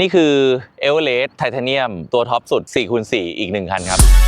นี่คือเอเวอเรสต์ไทเทเนียมตัวท็อปสุด4คูณ4อีก1คันครับ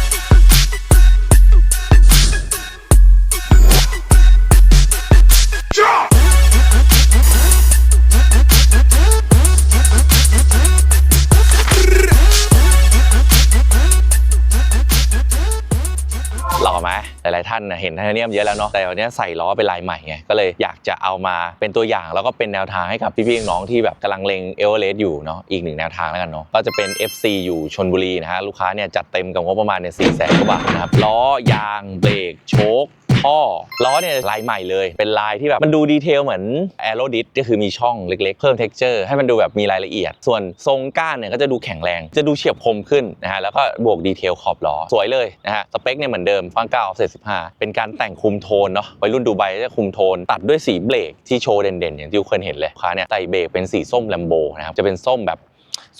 หลาย ๆ ท่านนะเห็นไทเทเนียมเยอะแล้วเนาะแต่วันนี้ใส่ล้อเป็นลายใหม่ไงก็เลยอยากจะเอามาเป็นตัวอย่าง แล้วก็เป็นแนวทางให้กับพี่ๆน้องที่แบบกำลังเลงเอเวอเรสต์อยู่เนาะอีกหนึ่งแนวทางแล้วกันเนาะก็จะเป็น FC อยู่ชนบุรีนะฮะลูกค้าเนี่ยจัดเต็มกับงบประมาณเนี่ยสี่แสนกว่าบาทนะครับล้อยางเบรกโชค ท่อล้อเนี่ยลายใหม่เลย เป็นลายที่แบบมันดูดีเทลเหมือนแอโรดิสก็คือมีช่องเล็กๆ เพิ่ม t e x t อร์ให้มันดูแบบมีรายละเอียด ส่วนทรงก้านเนี่ยก็จะดูแข็งแรง จะดูเฉียบคมขึ้นนะฮะแล้วก็บวกดีเทลขอบล้อสวยเลยนะฮะสเปคเนี่ยเหมือนเดิมฟัง9 offset 15เป็นการแต่งคุมโทนเนาะวัยรุ่นดูไบจะคุมโทน ตัดด้วยสีเบรกที่โชว์เด่นๆอย่างที่ทุกคนเห็นเลยค้าเนี่ยใส่เบรกเป็นสีส้มแลมโบนะครับจะเป็นส้มแบบ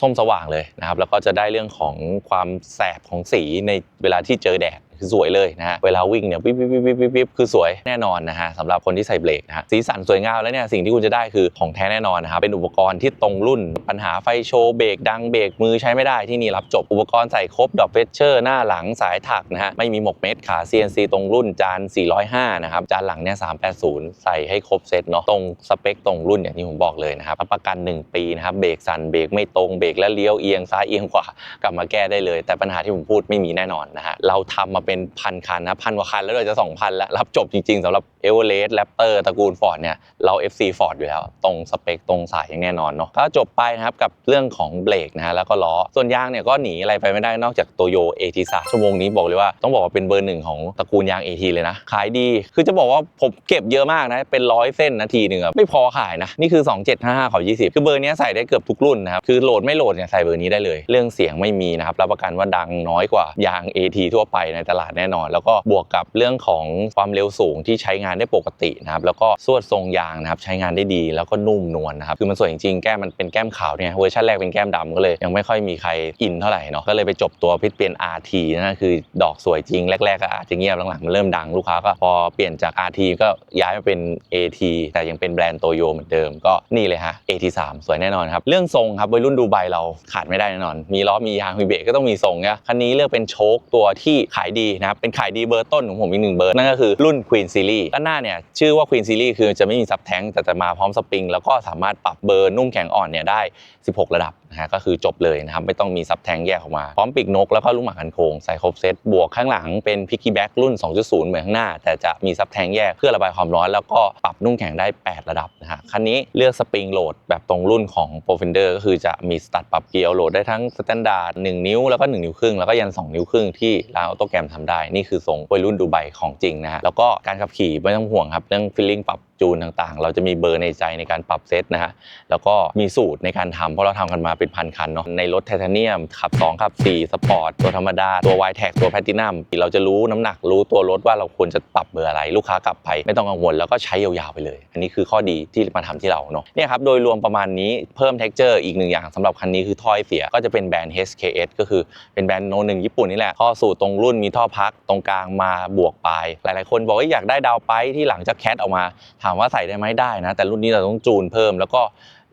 ส้มสว่างเลยนะครับแล้วก็จะได้เรื่องของความแสบของสีในเวลาที่เจอแดด คือสวยเลยนะฮะเวลาวิ่งเนี่ยวิบวิบวิบวิบวิบวิบคือสวยแน่นอนนะฮะสำหรับคนที่ใส่เบรกนะฮะสีสันสวยงามแล้วเนี่ยสิ่งที่คุณจะได้คือของแท้แน่นอนนะครับเป็นอุปกรณ์ที่ตรงรุ่นปัญหาไฟโชว์เบรกดังเบรกมือใช้ไม่ได้ที่นี่รับจบอุปกรณ์ใส่ครบดอกเฟชเชอร์หน้าหลังสายถักนะฮะไม่มีหมกเม็ดขา CNC ตรงรุ่นจาน 405 นะครับจานหลังเนี่ย 380 ใส่ให้ครบเซตเนาะตรงสเปคตรงรุ่นอย่างที่ผมบอกเลยนะครับรับประกัน 1 ปีนะครับเบรกสั่นเบรกไม่ตรงเบรกแล้วเลี้ยวเอียงซ้ายเอียงขวากลับมาแก้ได้เลย แต่ปัญหาที่ผมพูดไม่มีแน่นอนนะฮะเราทำมาเป็นพันคันนะพันกว่าคันแล้วเราจะ 2,000 แล้ว รับจบจริงๆสำหรับเอเวอเรสต์แรปเตอร์ตระกูลฟอร์ดเนี่ยเรา FC Ford อยู่แล้ว ตรงสเปคตรงสายอย่างแน่นอนเนาะก็จบไปนะครับกับเรื่องของเบรกนะฮะแล้วก็ล้อ ส่วนยางเนี่ยก็หนีอะไรไปไม่ได้นอกจากโตโย AT3 ชั่วโมงนี้บอกเลยว่าต้องบอกว่าเป็นเบอร์หนึ่งของตระกูลยาง AT เลยนะ ขายดี คือจะบอกว่าผมเก็บเยอะมากนะเป็นร้อยเส้นนาทีหนึ่งไม่พอขายนะนี่คือ 2755ขอ20 คือเบอร์นี้ใส่ได้เกือบทุกรุ่นนะครับคือโหลดไม่โหลดเนี่ยใส่เบอร์นี้ได้เลย เรื่องเสียงไม่มีนะครับรับประกันว่าดังน้อยกว่ายาง AT ทั่วไปในตลาดแน่นอน แล้วก็บวกกับเรื่องของความเร็วสูงที่ใช้งานได้ปกตินะครับแล้วก็สวดทรงยางนะครับใช้งานได้ดีแล้วก็นุ่มนวลนะครับคือมันสวยจริงๆแก้มมันเป็นแก้มขาวเนี่ยเวอร์ชันแรกเป็นแก้มดำก็เลย ยังไม่ค่อยมีใครอินเท่าไหร่เนาะก็เลยไปจบตัวพิษเปลี่ยน RT นั่นคือดอกสวยจริงแรกๆก็อาจจะเงียบหลังๆมันเริ่มดังลูกค้าก็พอเปลี่ยนจาก RT ก็ย้ายมาเป็น AT แต่ยังเป็นแบรนด์โตโยเหมือนเดิมก็นี่เลยฮะ AT3 สวยแน่นอนครับเรื่องทรงครับวัยรุ่นดูไบเราขาดไม่ได้แน่นอน มีล้อมียางมีเบรกก็ต้องมีทรงนะคันนี้เลือกเป็นโชคตัวที่ขายดีนะครับ เป็นขายดีเบอร์ต้นของผมอีกหนึ่งเบอร์ นั่นก็คือรุ่น Queen Series ด้านหน้าเนี่ยชื่อว่า Queen Series คือจะไม่มีซับแท้งแต่จะมาพร้อมสปริงแล้วก็สามารถปรับเบอร์นุ่มแข็งอ่อนเนี่ยได้ 16 ระดับนะฮะก็คือจบเลยนะครับไม่ต้องมีซับแทงแยกออกมา พร้อมปีกนกแล้วก็ลูกหมากกันโคงใส่ครบเซตบวกข้างหลังเป็นพิกกี้แบ็กรุ่น 2.0 เหมือนข้างหน้า แต่จะมีซับแทงแยกเพื่อระบายความร้อน แล้วก็ปรับนุ่มแข็งได้ 8 ระดับนะฮะคันนี้เลือกสปริงโหลดแบบตรงรุ่นของ p r o f e n d e r ก็คือจะมีสตัดปรับเกียร์โหลดได้ทั้งสแตนดาร์ด1นิ้วแล้วก็ 1 นิ้วครึ่งแล้วก็ยัน 2 นิ้วครึ่งที่ร้านออโตแกรมทำได้นี่คือทรงวัยรุ่นดูไบของจริงนะฮะแล้วก็การขับขี่ไม่ต้องห่วงครับเรื่องฟิลลิ่งปรับ จูนต่างๆ เราจะมีเบอร์ในใจในการปรับเซตนะฮะแล้วก็มีสูตรในการทำเพราะเราทำกันมาเป็นพันคันเนาะในรถไทเทเนียมขับ2ขับ4สปอร์ตตัวธรรมดา ตัว y t แท็กตัวแพตินัมเราจะรู้น้ำหนักรู้ตัวรถว่าเราควรจะปรับเบอร์อะไร ลูกค้ากลับไป ไม่ต้องกังวลแล้วก็ใช้ยาวๆไปเลย อันนี้คือข้อดีที่มาทำที่เราเนาะเนี่ยครับโดยรวมประมาณนี้เพิ่ม t e x t อร์อีกหนึ่งอย่างสำหรับคันนี้คือท่อไอเสียก็จะเป็นแบรนด์ HKS ก็คือเป็นแบรนด์โนหนึ่งญี่ปุ่นนี่แหละท่อสูตรตรงรุ่นมีท่อพักตรงกลางมาบวกปลายหลายๆคนบอกว่าอยากได้ดาวไปที่หลังจากแคทออกมาถามว่าใส่ได้ไหมได้นะ แต่รุ่นนี้เราต้องจูนเพิ่มแล้วก็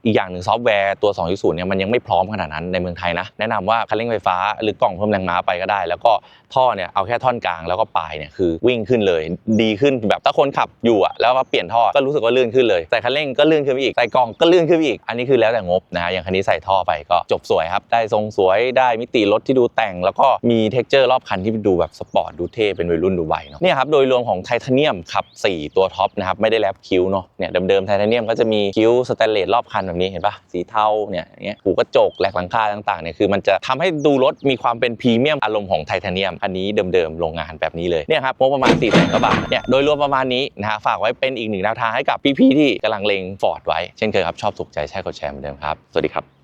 อีกอย่างหนึ่งซอฟต์แวร์ตัว 2.0 เนี่ยมันยังไม่พร้อมขนาดนั้นในเมืองไทยนะ แนะนำว่าคันเร่งไฟฟ้าหรือกล่องเพิ่มแรงม้าไปก็ได้ แล้วก็ท่อเนี่ยเอาแค่ท่อนกลางแล้วก็ปลายเนี่ยคือวิ่งขึ้นเลย ดีขึ้นแบบถ้าคนขับอยู่อะแล้วมาเปลี่ยนท่อก็รู้สึกว่าลื่นขึ้นเลยใส่คันเร่งก็ลื่นขึ้นไปอีกใส่กล่องก็ลื่นขึ้นไปอีก อันนี้คือแล้วแต่งบนะฮะอย่างคันนี้ใส่ท่อไปก็จบสวยครับ ได้ทรงสวยได้มิติรถที่ดูแต่ง แล้วก็มีเท็กเจอร์รอบคันที่ดูแบบสปอร์ตดูเท่เป็นวัยรุ่นดูไบเนาะเนี่ยครับโดยรวมของไทเทเนียมขับ 4 ตัวท็อปนะครับไม่ได้แลบคิ้วเนาะเนี่ยเดิมๆไทเทเนียมก็จะมีคิ้วสแตนเลสรอบคันแบบนี้เห็นปะสีเทาเนี่ยอย่างเงี้ยหูกระจกแหลกหลังคาต่างๆเนี่ยคือมันจะทำให้ดูรถมีความเป็นพรีเมียมอารมณ์ของไทเทเนียมอันนี้เดิมๆโรงงานแบบนี้เลยเนี่ยครับงบประมาณ4ี่แสนกว่าบาทเนี่ยโดยรวมประมาณนี้นะฮะฝากไว้เป็นอีกหนึ่งแนวทางให้กับพี่ๆที่กำลังเลงฟอร์ดไว้เช่นเคยครับชอบถูกใจใช่กดแชร์เหมือนเดิมครับสวัสดีครับ